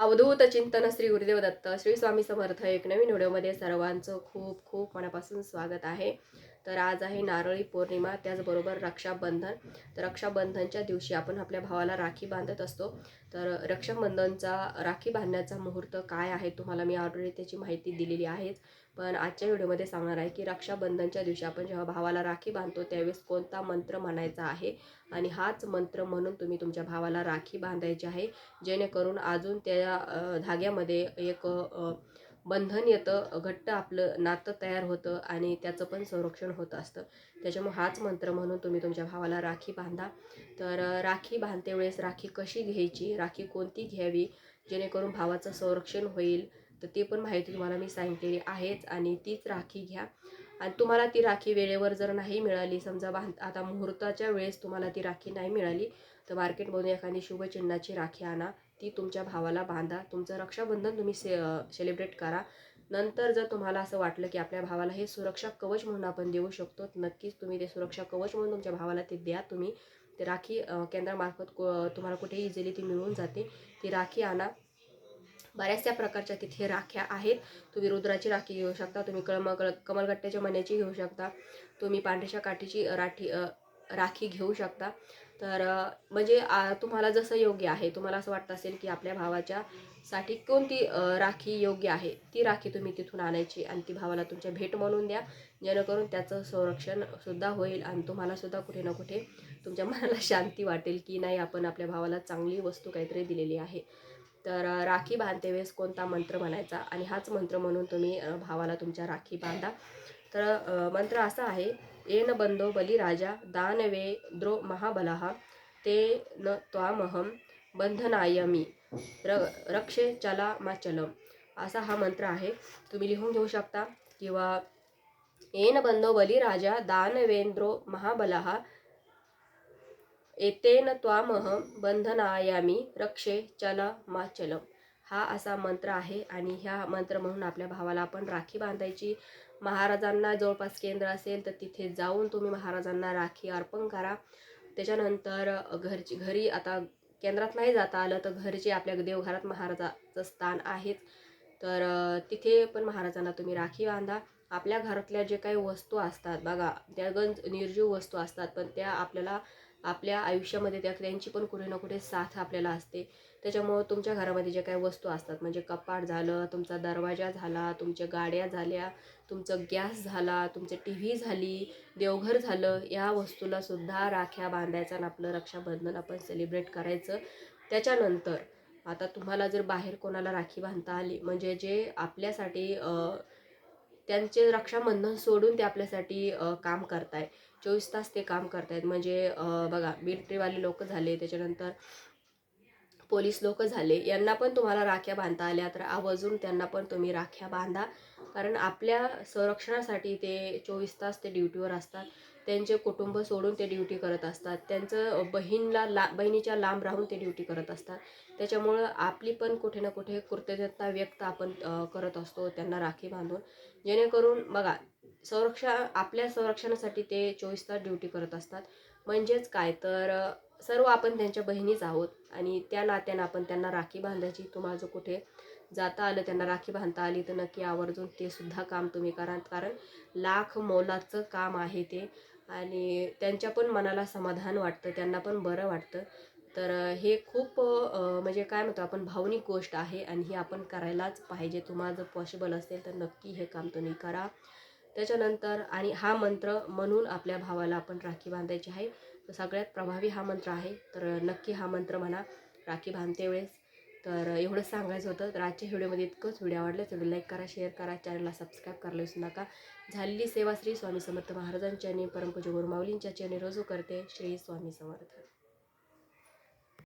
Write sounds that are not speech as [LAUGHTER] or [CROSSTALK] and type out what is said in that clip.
अवधूत चिंतन श्री गुरुदेव दत्त श्री स्वामी समर्थ एक नवीन व्हिडिओमध्ये सर्वांचं खूप खूप मनापासून स्वागत आहे. तर आज आहे नारळी पौर्णिमा त्याचबरोबर रक्षाबंधन. तर रक्षाबंधनच्या दिवशी आपण आपल्या भावाला राखी बांधत असतो. तर रक्षाबंधनचा राखी बांधण्याचा मुहूर्त काय आहे? तुम्हाला मी ऑलरेडी त्याची माहिती दिलेली आहेच. पण आजच्या व्हिडिओमध्ये सांगणार आहे की रक्षाबंधनच्या दिवशी आपण जेव्हा भावाला राखी बांधतो त्यावेळेस कोणता मंत्र म्हणायचा आहे? आणि हाच मंत्र म्हणून तुम्ही तुमच्या भावाला राखी बांधायची आहे. जेणेकरून अजून त्या धाग्यामध्ये एक बंधन येतं घट्ट आपलं नातं तयार होतं आणि त्याचं पण संरक्षण होत असतं. त्याच्यामुळे हाच मंत्र म्हणून तुम्ही तुमच्या भावाला राखी बांधा. तर राखी बांधते वेळेस राखी कशी घ्यायची? राखी कोणती घ्यावी? जेणेकरून भावाचं संरक्षण होईल? तर ती पण माहिती तुम्हाला मी सांगितलेली आहेच आणि तीच राखी घ्या. आणि तुम्हाला ती राखी वेळेवर जर नाही मिळाली समजा बांध आता मुहूर्ताच्या वेळेस तुम्हाला ती राखी नाही मिळाली तर मार्केटमधून एखादी शुभचिन्हाची राखी आणा. ती तुमच्या भावाला बांधा. तुमचं रक्षाबंधन तुम्ही से सेलिब्रेट करा. नंतर जर तुम्हाला असं वाटलं की आपल्या भावाला हे सुरक्षा कवच म्हणून आपण देऊ शकतो नक्कीच तुम्ही ते सुरक्षा कवच म्हणून तुमच्या भावाला ते द्या. तुम्ही ते राखी केंद्रामार्फत को तुम्हाला कुठेही इझिली ती मिळून जाते. ती राखी आणा. बऱ्याचशा प्रकारच्या तिथे राख्या आहेत. तुम्ही रुद्राची राखी घेऊ शकता. तुम्ही कळम कळ कमलगट्ट्याच्या मण्याची घेऊ शकता. तुम्ही पांढऱ्याच्या काठीची राठी राखी घेऊ शकता. तर म्हणजे तुम्हाला जसं योग्य आहे तुम्हाला असं वाटतं असेल की आपल्या भावाच्या साठी कोणती राखी योग्य आहे ती राखी तुम्ही तिथून आणायची आणि ती भावाला तुमच्या भेट म्हणून द्या. जेणेकरून त्याचं संरक्षण सुद्धा होईल आणि तुम्हाला सुद्धा कुठे ना कुठे तुमच्या मनाला [LAUGHS] शांती वाटेल की नाही आपण आपल्या भावाला चांगली वस्तू काहीतरी दिलेली आहे. तर राखी बांधते वेळेस कोणता मंत्र म्हणायचा? आणि हाच मंत्र म्हणून तुम्ही भावाला तुमच्या राखी बांधा. तर मंत्र असा आहे येन बंधो बलिराजा दानवे द्रो महाबलहा ते न त्वामहम बंधनायमी र रक्षे चला माचलम असा हा मंत्र आहे. तुम्ही लिहून घेऊ शकता किंवा येन बंधो बलिराजा दानवेंद्रो महाबलहा एतेन त्वामहम बंधनायामी रक्षे चला माचलम हा असा मंत्र आहे आणि ह्या मंत्र म्हणून आपल्या भावाला आपण राखी बांधायची. महाराजांना जवळपास केंद्र असेल तर तिथे जाऊन तुम्ही महाराजांना राखी अर्पण करा. त्याच्यानंतर घरची घरी आता केंद्रात नाही जाता आलं तर घरचे आपल्या देवघरात महाराजाचं स्थान आहेच. तर तिथे पण महाराजांना तुम्ही राखी बांधा. आपल्या घरातल्या जे काही वस्तू असतात बघा त्या गंज निर्जीव वस्तू असतात पण त्या आपल्याला आपल्या आयुष्यामध्ये त्या त्यांची पण कुठे ना कुठे साथ आपल्याला असते. त्याच्यामुळं तुमच्या घरामध्ये जे काही वस्तू असतात म्हणजे कपाट झालं तुमचा दरवाजा झाला तुमच्या गाड्या झाल्या तुमचं गॅस झाला तुमचं टी व्ही झाली देवघर झालं या वस्तूला सुद्धा राख्या बांधायचा आणि आपलं रक्षाबंधन आपण सेलिब्रेट करायचं. त्याच्यानंतर आता तुम्हाला जर बाहेर कोणाला राखी बांधता आली म्हणजे जे आपल्यासाठी त्यांचे रक्षाबंधन सोडून ते आपल्यासाठी काम करत आहे चोवीस तास ते काम करत आहेत म्हणजे बघा मिलिटरीवाले लोक झाले. त्याच्यानंतर पोलीस लोक झाले यांना पण तुम्हाला राख्या बांधता आल्या तर आवर्जून त्यांना पण तुम्ही राख्या बांधा. कारण आपल्या संरक्षणासाठी ते चोवीस तास ते ड्युटीवर असतात. त्यांचे कुटुंब सोडून ते ड्युटी करत असतात. त्यांचं बहीणला ला बहिणीच्या लांब राहून ते ड्युटी करत असतात. त्याच्यामुळं आपली पण कुठे ना कुठे कृतज्ञता व्यक्त आपण करत असतो त्यांना राखी बांधून. जेणेकरून बघा संरक्षण आपल्या संरक्षणासाठी ते चोवीस तास ड्युटी करत असतात. म्हणजेच काय? तर सर्व आपण त्यांच्या बहिणीच आहोत आणि त्या नात्यानं आपण त्यांना राखी बांधायची. तुम्हाला जर कुठे जाता आलं त्यांना राखी बांधता आली तर नक्की आवर्जून ते सुद्धा काम तुम्ही करा. कारण लाख मोलाचं काम आहे ते आणि त्यांच्या पण मनाला समाधान वाटतं त्यांना पण बरं वाटतं. तर हे खूप म्हणजे काय म्हणतो आपण भावनिक गोष्ट आहे आणि ही आपण करायलाच पाहिजे. तुम्हाला जर पॉसिबल असेल तर नक्की हे काम तुम्ही करा. त्याच्यानंतर आणि हा मंत्र म्हणून आपल्या भावाला आपण राखी बांधायची आहे. तर सगळ्यात प्रभावी हा मंत्र आहे. तर नक्की हा मंत्र म्हणा राखी बांधते वेळेस. तर एवढंच सांगायचं होतं. तर आजच्या व्हिडिओमध्ये इतकंच. व्हिडिओ आवडलं तर लाईक करा शेअर करा चॅनलला सबस्क्राईब करायला विसरू नका. झालेली सेवा श्री स्वामी समर्थ महाराजांच्या आणि परमपूज गुरुमाऊलींच्या चरणी रोजू करते. श्री स्वामी समर्थ.